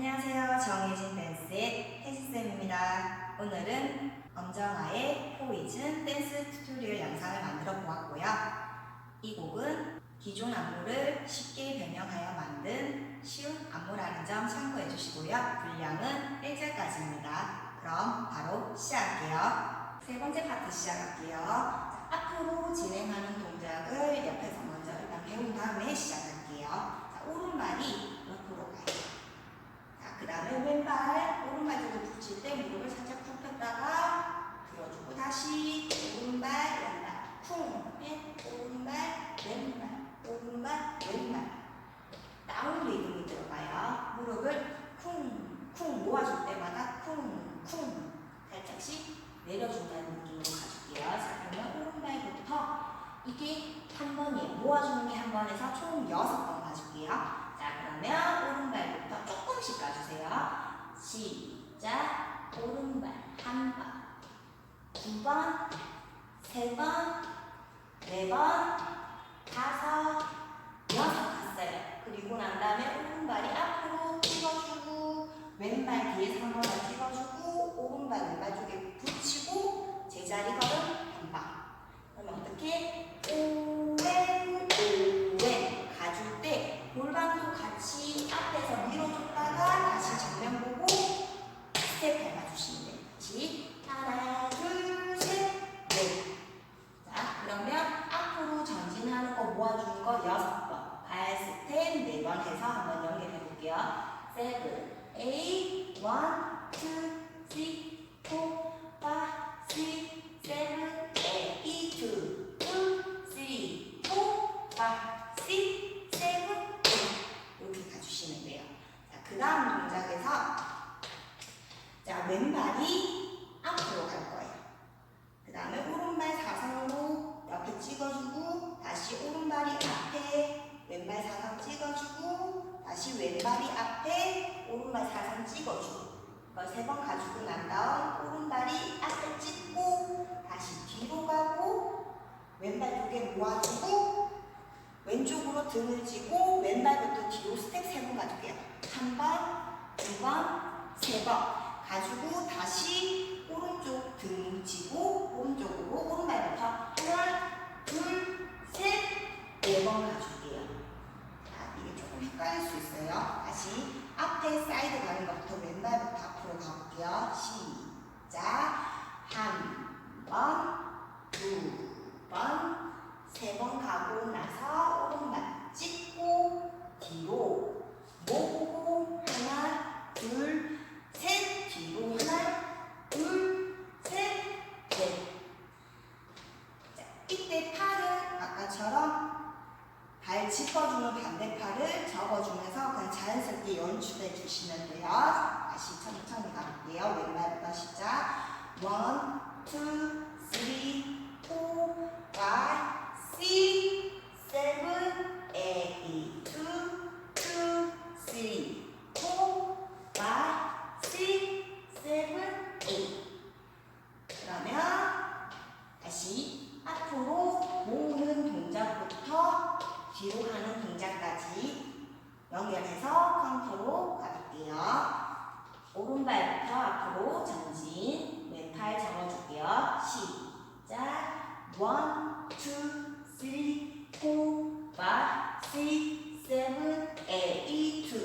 안녕하세요. 정혜진 댄스의 혜진쌤입니다. 오늘은 엄정아의 포이즌 댄스 튜토리얼 영상을 만들어 보았고요. 이 곡은 기존 안무를 쉽게 변형하여 만든 쉬운 안무라는 점 참고해 주시고요. 분량은 1절까지입니다. 그럼 바로 시작할게요. 세 번째 파트 시작할게요. 자, 앞으로 진행하는 동작을 옆에서 먼저 일단 배운 다음에 시작할게요. 자, 오른발이 그 다음에 왼발, 오른발 주고 붙일 때 무릎을 살짝 푹 폈다가 들어주고 다시 오른발, 왼발, 쿵, 넷, 오른발, 왼발, 오른발, 왼발. 다운 리듬이 들어가요. 무릎을 쿵, 쿵 모아줄 때마다 쿵, 쿵 살짝씩 내려준다는 느낌으로 가줄게요. 자, 그러면 오른발부터 이게 한 번이에요. 모아주는 게 한 번에서 총 여섯 번 가줄게요. 자, 그러면 오른발부터 조금씩 가주세요. 시작. 오른발 한 번, 두 번, 세 번, 네 번, 다섯, 여섯 갔어요. 그리고 난 다음에 오른발이 앞으로 찍어주고 왼발 뒤에서 한번더 찍어주고 오른발 왼발 쪽에 붙이고 제자리 걸음 한 방. 그러면 어떻게 오왼 오왼 가줄 때 골반도 같이 앞에서 밀어줬다가 다시 정면 보고 스텝 밟아주시면 돼요. 같이 하나 둘셋넷 자 그러면 앞으로 전진하는 거 모아주는 거 여섯 번 발 스텝 네 번 해서 한번 연결해 볼게요. 세븐, 에잇, 원, 투, 쓰리, 포, 파, 시, 세븐, 에잇, 투, 투, 쓰리, 포, 파, 시, 세븐, 에잇 이렇게 가주시면 돼요. 자, 그 다음 동작에서 자 왼발이 앞으로 갈 거예요. 그 다음에 오른발 사선으로 옆에 찍어주고 다시 오른발이 앞에 왼발 사선 찍어주고 다시 왼발이 앞에 오른발 이걸 세번 가지고 난 다음 오른발이 앞에 찍고 다시 뒤로 가고 왼발 두 개 모아주고 왼쪽으로 등을 쥐고 왼발부터 뒤로 스텝 세 번 가줄게요. 한 번, 두 번, 세 번. 가지고 다시 오른쪽 등 쥐고 오른쪽으로 오른발부터 하나, 둘, 셋, 네 번 가줄게요. 자, 이게 조금 헷갈릴 수 있어요. 다시 앞에 사이드 가는 것부터 왼발부터 앞으로 가볼게요. 시작. 한 번, 두 번, 세 번 가고 나서 오른발 찍고 뒤로 모으고 하나, 둘, 셋 뒤로 하나, 둘, 셋, 넷. 자, 이때 팔은 아까처럼 발 짚어주는 반대팔을 접어주면서 그냥 자연스럽게 연출해 주시면 돼요. 다시 천천히 가볼게요. 왼발부터 시작. 원, 투, 쓰리, 포, 파이, 시, 세븐, 에잇, 투, 투, 쓰리, 포, 파이, 시, 세븐, 에잇. 그러면 다시 앞으로 모으는 동작부터 뒤로 가는 동작까지 연결해서 카운터로 가볼게요. 오른발부터 앞으로 전진, 왼팔 접어줄게요. 시작. 원, 투, 쓰리, 포, 파, 시, 세븐, 에잇, 투,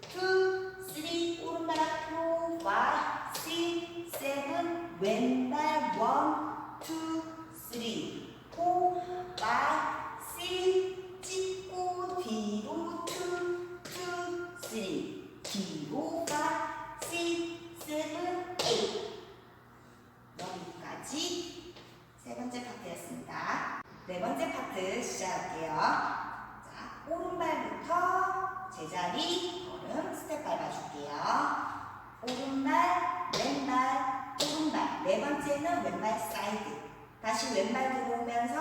투, 쓰리, 오른발 앞으로, 파, 시, 세븐, 왼발, 원, 투, 쓰리, 포, 파, 시, 찍고 뒤로, 투, 투, 쓰리, 뒤로, 파, 시, 세븐, 에잇. 여기까지 세 번째 파트였습니다. 네 번째 파트 시작할게요. 자, 오른발부터 제자리 걸음 스텝 밟아줄게요. 오른발, 왼발, 오른발. 네 번째는 왼발 사이드. 다시 왼발 들어오면서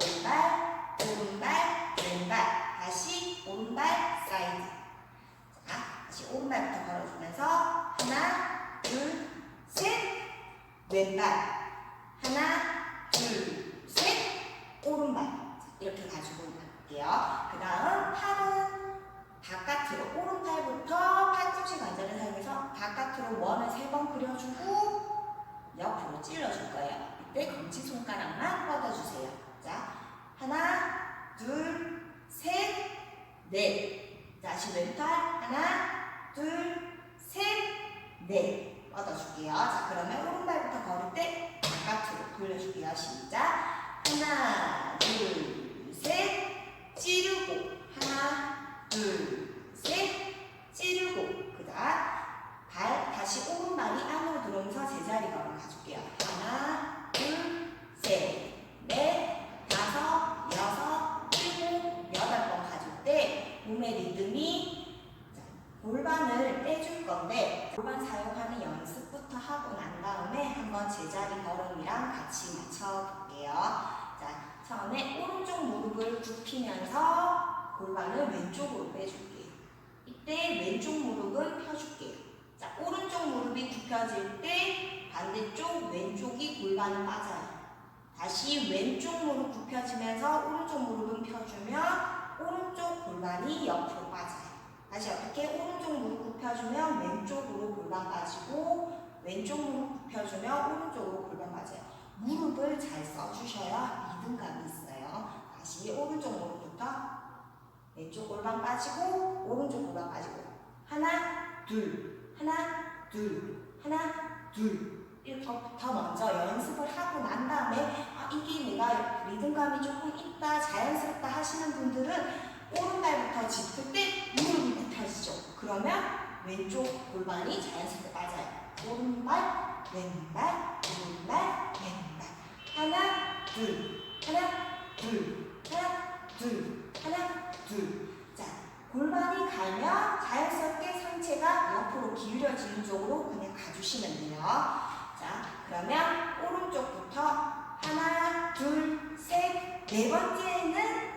왼발, 오른발, 왼발. 다시 오른발 사이드. 자, 다시 오른발부터 걸어주면서 하나, 둘, 셋. 왼발 하나 둘셋 오른발 자, 이렇게 가지고 갈게요 그 다음 팔은 바깥으로 오른팔부터 팔 펴주고 옆으로 찔러줄 거예요. 이때 검지 손가락만 뻗어주세요. 자, 하나, 둘, 셋, 넷. 다시 왼팔 하나, 둘, 셋, 넷. 뻗어줄게요. 자, 그러면 오른발부터 걸을 때 바깥으로 돌려줄게요. 시작. 하나, 둘, 셋, 찌르고 하나, 둘, 셋, 찌르고 그 다음 발 다시 오른발이 안으로 들어오면서 제자리 걸음 가줄게요. 하나, 둘, 셋, 넷, 다섯, 여섯, 일곱, 여덟 번 가줄 때 몸의 리듬이 자, 골반을 떼줄 건데 골반 사용하는 연습부터 하고 난 다음에 한번 제자리 걸음이랑 같이 맞춰볼게요. 자, 처음에 오른쪽 무릎을 굽히면서 골반을 왼쪽으로 빼줄게요. 이때 왼쪽 무릎은 펴줄게요. 자, 오른쪽 무릎이 굽혀질 때 반대쪽 왼쪽이 골반을 빠져요. 다시 왼쪽 무릎 굽혀지면서 오른쪽 무릎은 펴주면 오른쪽 골반이 옆으로 빠져요. 다시 어떻게 오른쪽 무릎 굽혀주면 왼쪽으로 골반 빠지고 왼쪽 무릎 굽혀주면 오른쪽으로 골반 빠져요. 무릎을 잘 써주셔야 리듬감이 있어요. 다시 오른쪽 무릎부터 왼쪽 골반 빠지고 오른쪽 골반 빠지고. 하나 둘 하나 둘 하나 둘. 이렇게 더 먼저 연습을 하고 난 다음에 아 이게 내가 리듬감이 조금 있다 자연스럽다 하시는 분들은 오른발부터 짚을 때 무릎이 굽혀지죠. 그러면 왼쪽 골반이 자연스럽게 빠져요. 오른발 왼발 오른발 왼발. 하나 둘 하나 둘 하나 둘 하나 둘 자, 골반이 가면 자연스럽게 상체가 옆으로 기울여지는 쪽으로 그냥 가주시면 돼요. 자, 그러면 오른쪽부터 하나, 둘, 셋, 네 번째는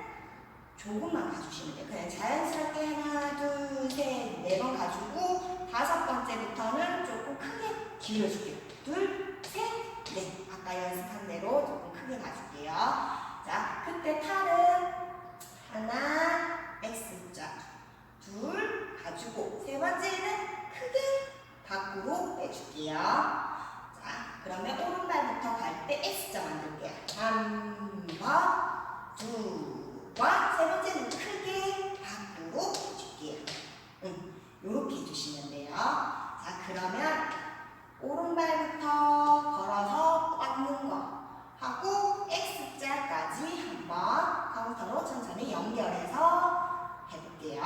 조금만 가주시면 돼요. 그냥 자연스럽게 하나, 둘, 셋, 네 번 가지고 다섯 번째부터는 조금 크게 기울여줄게요. 둘, 셋, 넷. 아까 연습한 대로 조금 크게 가줄게요. 팔은 하나, X자. 둘, 가지고. 세 번째는 크게 밖으로 빼줄게요. 자, 그러면 오른발부터 갈 때 X자 만들게요. 한 번, 두 번. 세 번째는 크게 밖으로 빼줄게요. 응, 요렇게 해주시면 돼요. 자, 그러면 오른발부터 걸어서 꽉는 거. 하고 X자까지 한번 카운터로 천천히 연결해서 해볼게요.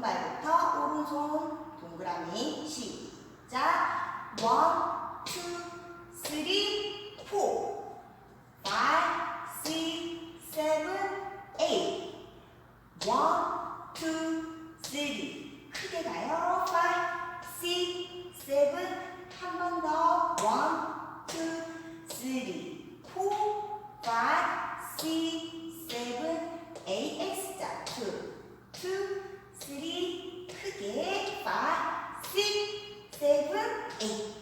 자, 오른발부터 오른손 동그라미 시작. 원, 투, 쓰리, 포, 파이, 시, 세븐, 에잇. 원, 투, 쓰리. 크게 가요. 파이, 시, 세븐. 한 번 더. 원, 투, 쓰리, 포, 파이, 시, 세븐, 에잇. X자. 투, 투, 쓰리. 크게. 파이, 시, 세븐, 에잇.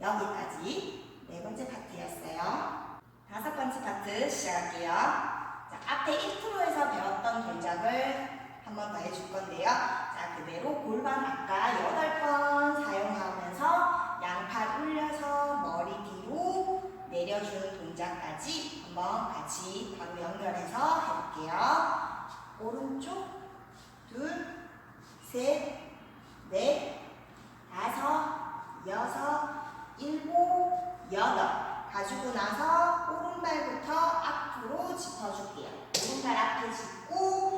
여기까지 네 번째 파트였어요. 다섯 번째 파트 시작할게요. 자, 앞에 인트로에서 배웠던 동작을 한 번 더 해줄 건데요. 자, 그대로 골반 아까 여덟 번 사용하면서 양팔 올려서 머리 뒤로 내려주는 동작까지 한번 같이 바로 연결해서 해볼게요. 오른쪽, 둘, 셋, 넷, 다섯, 여섯, 일곱, 여덟. 가지고 나서 오른발부터 앞으로 짚어줄게요. 오른발 앞에 짚고, 자,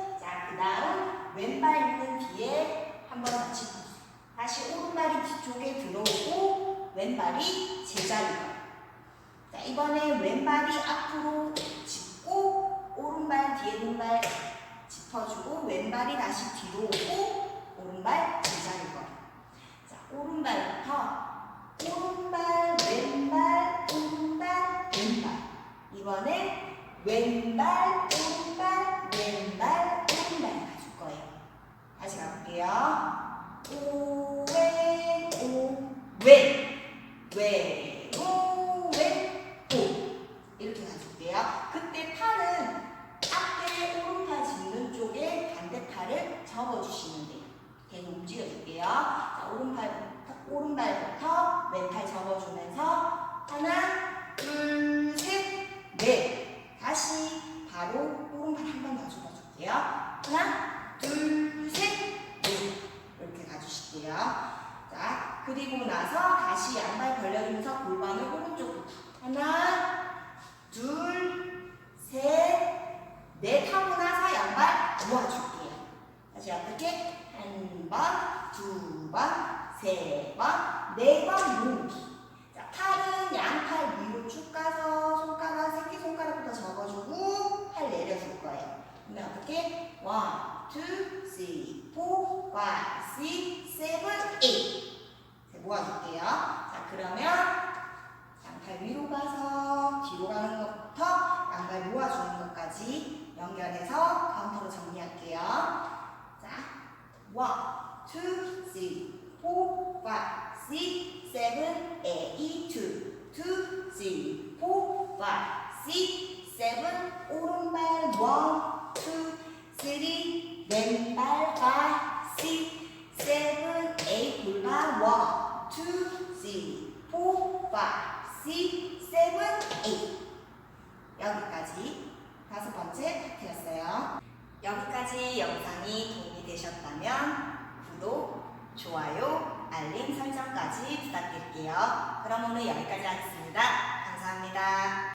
그 다음 왼발 있는 뒤에 한번더 짚어주세요. 다시 오른발이 뒤쪽에 들어오고, 왼발이 제자리로. 자, 이번에 왼발이 앞으로 짚고, 오른발 뒤에 왼발 짚어주고, 왼발이 다시 뒤로 오고, 외로 외고 이렇게 가줄게요. 그때 팔은 앞에 오른팔 짚는 쪽에 반대팔을 접어주시면 돼요. 계속 움직여줄게요. 자, 오른팔부터, 오른발부터 왼팔 접어주면서 하나, 둘, 셋, 넷. 다시 바로 오른팔 한 번 더 접어줄게요. 하나, 둘, 셋, 넷. 이렇게 가주실게요. 그리고 나서 다시 양발 벌려주면서 골반을 오른쪽부터 하나, 둘, 셋, 넷 하고 나서 양발 모아줄게요. 다시 어떻게? 한 번, 두 번, 세 번, 네 번 모으기. 자, 팔은 양팔 위로 쭉 가서 손가락, 새끼손가락부터 접어주고 팔 내려줄 거예요. 근데 어떻게? 원, 투, 쓰리, 포, 파이, 식, 세븐, 에잇. 모아줄게요. 자, 그러면 양팔 위로 가서 뒤로 가는 것부터 양팔 모아주는 것까지 연결해서 카운트로 정리할게요. 자, 1, 2, 3, 4, 5, 6, 7, 8, 2, 2, 3, 4, 5, 6, 7, 오른발 1, 2, 3, 왼발 5, 6, 7, 5, 6, 7, 8 여기까지 다섯 번째 파트였어요. 여기까지 영상이 도움이 되셨다면 구독, 좋아요, 알림 설정까지 부탁드릴게요. 그럼 오늘 여기까지 하겠습니다. 감사합니다.